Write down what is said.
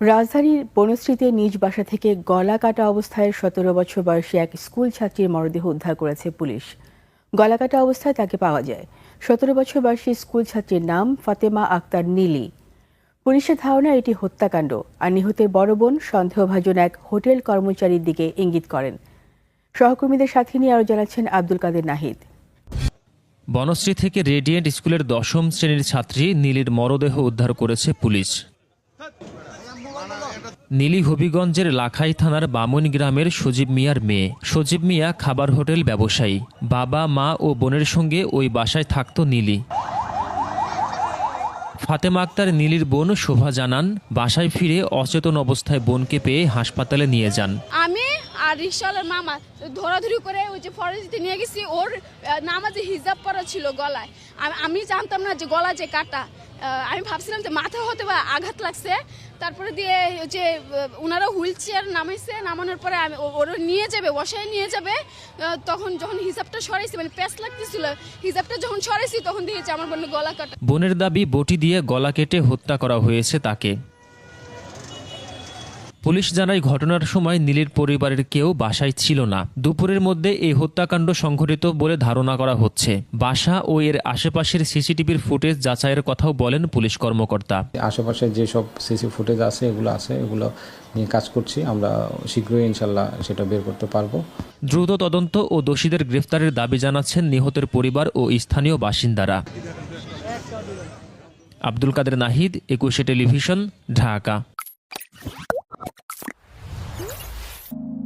রাজধানীর বনশ্রীতে নিজ বাসা থেকে গলা কাটা অবস্থায় সতেরো বছর বয়সী এক স্কুল ছাত্রীর মরদেহ উদ্ধার করেছে পুলিশ। গলা কাটা অবস্থায় তাকে পাওয়া যায়। সতেরো বছর বয়সী স্কুল ছাত্রীর নাম ফাতেমা আক্তার নীলি। পুলিশের ধারণা, এটি হত্যাকাণ্ড। আর নিহতের বড় বোন, সন্দেহভাজন এক হোটেল কর্মচারীর দিকে ইঙ্গিত করেন। সহকর্মীদের সাথে নিয়ে আরও জানাচ্ছেন আব্দুল কাদের নাহিদ। বনশ্রী থেকে রেডিয়েন্ট স্কুলের দশম শ্রেণির ছাত্রী নীলির মরদেহ উদ্ধার করেছে পুলিশ। নীলি হবিগঞ্জের লাখাই থানার বামুন গ্রামের সজীব মিয়ার মেয়ে। সজীব মিয়া খাবার হোটেল ব্যবসায়ী। বাবা, মা ও বোনের সঙ্গে ওই বাসায় থাকত নীলি। ফাতেমা আক্তার নীলির বোন শোভা জানান, বাসায় ফিরে অচেতন অবস্থায় বোনকে পেয়ে হাসপাতালে নিয়ে যান। আমি আর রিক্সাওয়ালার মামা ধরাধরি করে ওই যে ফরেস্টে নিয়ে গেছি, ওর নামাজে হিজাব পরা ছিল গলায়। আমি- জানতাম না যে গলা যে কাটা। আমি ভাবছিলাম যে মাথা হতে বা আঘাত লাগছে তারপরে দিয়ে যে ওনারা হুইল চেয়ার নামাইছে, নামানোর পরে আমি ওরা নিয়ে যাবে, বসায় নিয়ে যাবে। তখন যখন হিসাবটা সরাইছি মানে প্যাস লাগতেছিল হিসাবটা যখন সরাইছি, তখন দিয়েছে আমার বোনের গলা কাটা। বোনের দাবি, বটি দিয়ে গলা কেটে হত্যা করা হয়েছে তাকে। পুলিশ জানায় ঘটনার সময় নীলের পরিবারের কেউ বাসায় ছিল না। দুপুরের মধ্যে এই হত্যাকাণ্ড সংঘটিত বলে ধারণা করা হচ্ছে। বাসা ও এর আশেপাশের সিসিটিভির ফুটেজ যাচাইয়ের কথাও বলেন পুলিশ কর্মকর্তা। আশেপাশে যেসব সিসি ফুটেজ আছে এগুলো আছে এগুলো নিয়ে কাজ করছি। আমরা শীঘ্রই ইনশাল্লাহ সেটা বের করতে পারব। দ্রুত তদন্ত ও দোষীদের গ্রেফতারের দাবি জানাচ্ছেন নিহতের পরিবার ও স্থানীয় বাসিন্দারা। আব্দুল কাদের নাহিদ একুশে টেলিভিশন ঢাকা।